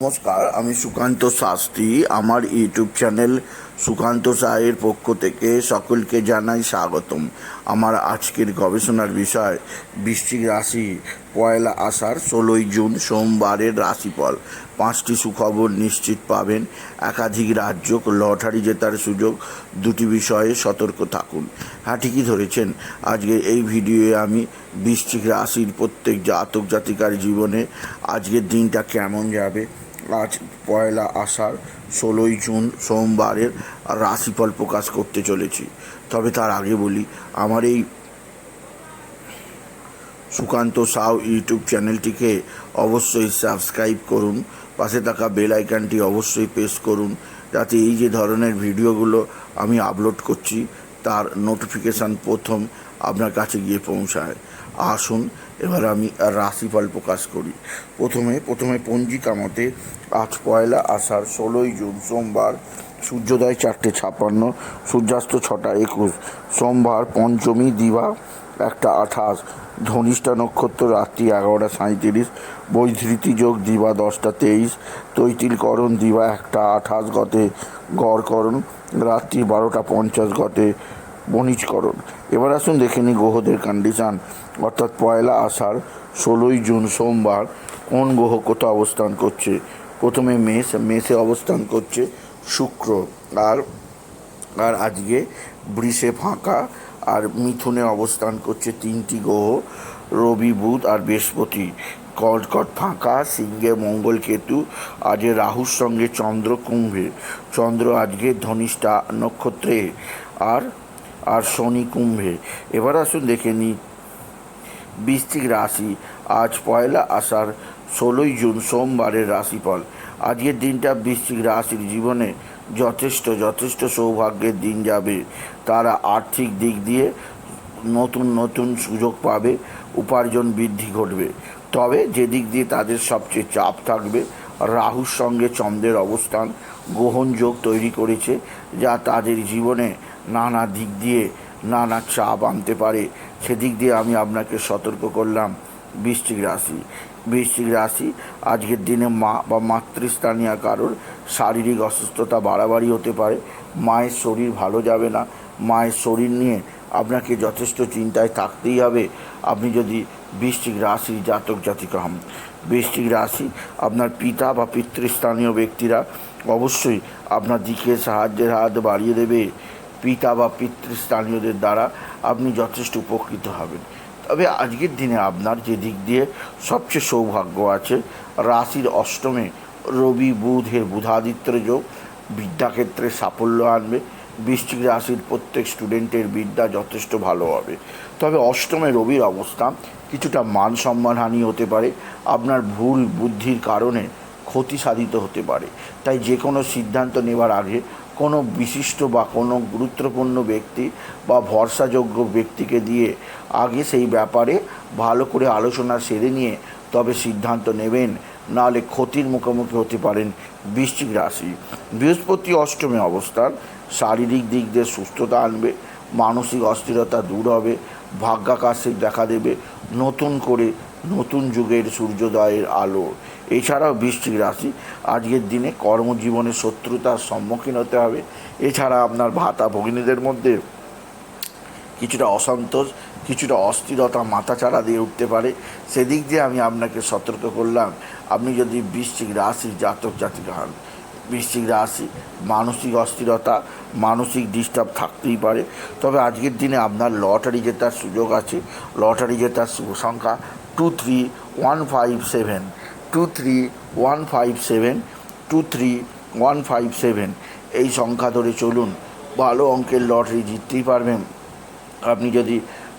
নমস্কার, আমি সুকান্ত শাস্ত্রী। আমার ইউটিউব চ্যানেল সুকান্ত সাহের পক্ষ থেকে সকলকে জানাই স্বাগতম। আমার আজকের গবেষণার বিষয়, বৃশ্চিক রাশি, পয়লা আষাঢ়, ষোলোই জুন, সোমবারের রাশিফল। পাঁচটি সুখবর নিশ্চিত পাবেন। একাধিক রাজ্য, লটারি জেতার সুযোগ, দুটি বিষয়ে সতর্ক থাকুন। হ্যাঁ ঠিকই ধরেছেন। আজকে এই ভিডিওয়ে আমি বৃশ্চিক রাশির প্রত্যেক জাতক জাতিকার জীবনে আজকের দিনটা কেমন যাবে আজ পয়লা আষাঢ় ষোলোই জুন সোমবারের রাশিফল প্রকাশ করতে চলেছি। তবে তার আগে বলি, আমার এই সুকান্ত সাউ ইউটিউব চ্যানেলটিকে অবশ্যই সাবস্ক্রাইব করুন, পাশে থাকা বেল আইকনটি অবশ্যই প্রেস করুন, যাতে এই যে ধরনের ভিডিওগুলো আমি আপলোড করছি, তার নোটিফিকেশান প্রথম আপনার কাছে গিয়ে পৌঁছায়। আসুন, এবার আমি রাশিফল প্রকাশ করি। প্রথমে প্রথমে পঞ্জিকা মতে আজ পয়লা আষাঢ় ষোলোই জুন, সোমবার, সূর্যোদয় চারটে ছাপ্পান্ন, সূর্যাস্ত ছটা একুশ, সোমবার পঞ্চমী দিবা একটা আঠাশ, ধনিষ্ঠা নক্ষত্র রাত্রি এগারোটা সাঁইত্রিশ, বৈধৃতি যোগ দিবা দশটা তেইশ তৈতিলকরণ দিবা একটা আঠাশ গতে গড়করণ রাত্রি বারোটা পঞ্চাশ গতে বণিজকরণ। এবার আসুন দেখে নিই গ্রহদের কন্ডিশান অর্থাৎ পয়লা আষাঢ়, ষোলোই জুন সোমবার, কোন গ্রহ কোথাও অবস্থান করছে? প্রথমে মেষ, মেষে অবস্থান করছে শুক্র। আর আর আজকে বৃষে ফাঁকা, আর মিথুনে অবস্থান করছে তিনটি গ্রহ, রবি, বুধ আর বৃহস্পতি। কর্কট ফাঁকা, সিংহে মঙ্গল কেতু, আজ রাহুর সঙ্গে চন্দ্র কুম্ভে। চন্দ্র আজকে ধনিষ্ঠা নক্ষত্রে। আর আর শনি কুম্ভে। এবার আসুন দেখে নিই। বৃশ্চিক রাশি, আজ পয়লা আষাঢ়, ষোলোই জুন, সোমবারের রাশিফল। আজকের দিনটা বৃশ্চিক রাশির জীবনে যথেষ্ট যথেষ্ট সৌভাগ্যের দিন যাবে। তারা আর্থিক দিক দিয়ে নতুন নতুন সুযোগ পাবে, উপার্জন বৃদ্ধি ঘটবে। তবে যে দিক দিয়ে তাদের সবচেয়ে চাপ থাকবে, রাহুর সঙ্গে চন্দ্রের অবস্থান গ্রহণযোগ তৈরি করেছে, যা তাদের জীবনে নানা দিক দিয়ে নানা চাপ আনতে পারে। সেদিক দিয়ে আমি আপনাকে সতর্ক করলাম। বৃশ্চিক রাশি। বৃশ্চিক রাশি আজকের দিনে মা বা মাতৃস্থানীয় কারোর শারীরিক অসুস্থতা বাড়াবাড়ি হতে পারে। মায়ের শরীর ভালো যাবে না। মায়ের শরীর নিয়ে আপনাকে যথেষ্ট চিন্তায় থাকতেই হবে। আপনি যদি বৃশ্চিক রাশির জাতক জাতিকা হন, বৃশ্চিক রাশি আপনার পিতা বা পিতৃস্থানীয় ব্যক্তিরা অবশ্যই আপনার দিকে সাহায্যের হাত বাড়িয়ে দেবে। পিতা বা পিতৃস্থানীয়দের দ্বারা আপনি যথেষ্ট উপকৃত হবেন। তবে আজকের দিনে আপনার যে দিক দিয়ে সবচেয়ে সৌভাগ্য আছে, রাশির অষ্টমে রবি বুধের বুধাদিত্যের যোগ বিদ্যাক্ষেত্রে সাফল্য আনবে। বৃশ্চিক রাশির প্রত্যেক স্টুডেন্টের বিদ্যা যথেষ্ট ভালো হবে। তবে অষ্টমে রবির অবস্থান কিছুটা মান সম্মানহানি হতে পারে। আপনার ভুল বুদ্ধির কারণে ক্ষতি সাধিত হতে পারে। তাই যে কোনো সিদ্ধান্ত নেওয়ার আগে কোনো বিশিষ্ট বা কোনো গুরুত্বপূর্ণ ব্যক্তি বা ভরসাযোগ্য ব্যক্তিকে দিয়ে আগে সেই ব্যাপারে ভালো করে আলোচনা সেরে নিয়ে তবে সিদ্ধান্ত নেবেন, নাহলে ক্ষতির মুখোমুখি হতে পারেন বৃশ্চিক রাশি। বৃহস্পতি অষ্টমে অবস্থান, শারীরিক দিক দিয়ে সুস্থতা আনবে, মানসিক অস্থিরতা দূর হবে ভাগ্যাকাশে দেখা দেবে, নতুন করে নতুন যুগের সূর্যোদয়ের আলো। এছাড়াও বৃশ্চিক রাশি, আজকের দিনে কর্মজীবনে শত্রুতার সম্মুখীন হতে হবে। এছাড়া আপনার ভাতা ভগিনীদের মধ্যে কিছুটা অসন্তোষ, কিছুটা অস্থিরতা মাথাচাড়া দিয়ে উঠতে পারে। সেদিক দিয়ে আমি আপনাকে সতর্ক করলাম, আপনি যদি বৃশ্চিক রাশির জাতক জাতিকা হন, বৃশ্চিক রাশি মানসিক অস্থিরতা, মানসিক ডিস্টার্ব থাকতেই পারে। তবে আজকের দিনে আপনার লটারি জেতার সুযোগ আছে। লটারি জেতার সংখ্যা two three one five seven two three one five seven two three one five seven এই সংখ্যা ধরে চলুন। ভালো অঙ্কের লটারি জিততেই পারবেন। আপনি যদি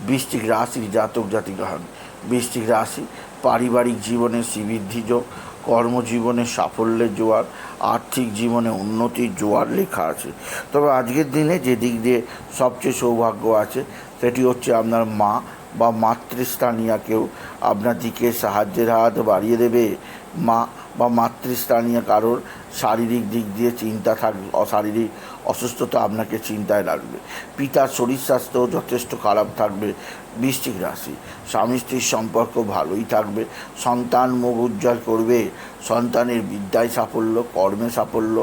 বৃষ্টিক রাশির জাতক জাতিকা হন, বৃশ্চিক রাশি পারিবারিক জীবনে শ্রীবৃদ্ধি যোগ, কর্মজীবনে সাফল্যের জোয়ার, আর্থিক জীবনে উন্নতির জোয়ার লেখা আছে। তবে আজকের দিনে যে দিক দিয়ে সবচেয়ে সৌভাগ্য আছে, সেটি হচ্ছে আপনার মা বা মাতৃস্থানীয় কেউ আপনার দিকে সাহায্যের হাত বাড়িয়ে দেবে, মা বা মাতৃস্থানীয় কারোর শারীরিক দিক দিয়ে চিন্তা থাকবে শারীরিক অসুস্থতা আপনাকে চিন্তায় রাখবে পিতার শরীর স্বাস্থ্য যথেষ্ট খারাপ থাকবে, বৃশ্চিক রাশি। স্বামী স্ত্রীর সম্পর্ক ভালোই থাকবে, সন্তান মুখ উজ্জ্বল করবে, সন্তানের বিদ্যায় সাফল্য, কর্মে সাফল্য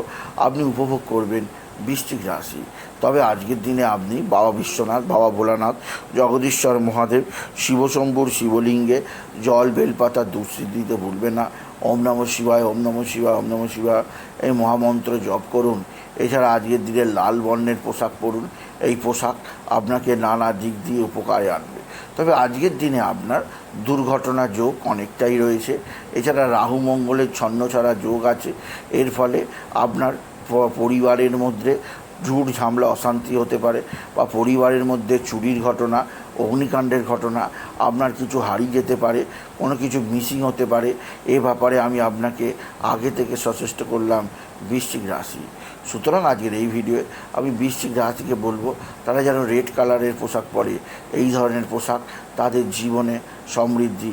আপনি উপভোগ করবেন বৃশ্চিক রাশি। তবে আজকের দিনে আপনি বাবা বিশ্বনাথ, বাবা ভোলানাথ, জগদীশ্বর মহাদেব, শিবশম্ভুর শিবলিঙ্গে জল, বেলপাতা দুঃস্থিত দিতে ভুলবেন না। ওম নম শিবায়, ওম নম শিবায়, ওম নম শিবায় এই মহামন্ত্র জপ করুন। এছাড়া আজকের দিনে লাল বর্ণের পোশাক পরুন। এই পোশাক আপনাকে নানা দিক দিয়ে উপকারে আনবে। তবে আজকের দিনে আপনার দুর্ঘটনা যোগ অনেকটাই রয়েছে। এছাড়া রাহু মঙ্গলের ছন্নছাড়া যোগ আছে। এর ফলে আপনার পরিবারের মধ্যে ঝুট ঝামলা, অশান্তি হতে পারে বা পরিবারের মধ্যে চুরির ঘটনা, অগ্নিকাণ্ডের ঘটনা, আপনার কিছু হারিয়ে যেতে পারে, কোনো কিছু মিসিং হতে পারে, এ ব্যাপারে আমি আপনাকে আগে থেকে সচেষ্ট করলাম বৃশ্চিক রাশি। সুতরাং আজকের এই ভিডিওয়ে আমি বৃশ্চিক রাশিকে বলব, তারা যেন রেড কালারের পোশাক পরে, এই ধরনের পোশাক তাদের জীবনে সমৃদ্ধি